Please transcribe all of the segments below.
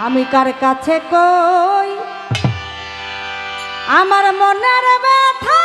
আমি কার কাছে কই? আমার মনের ব্যথা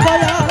দয়া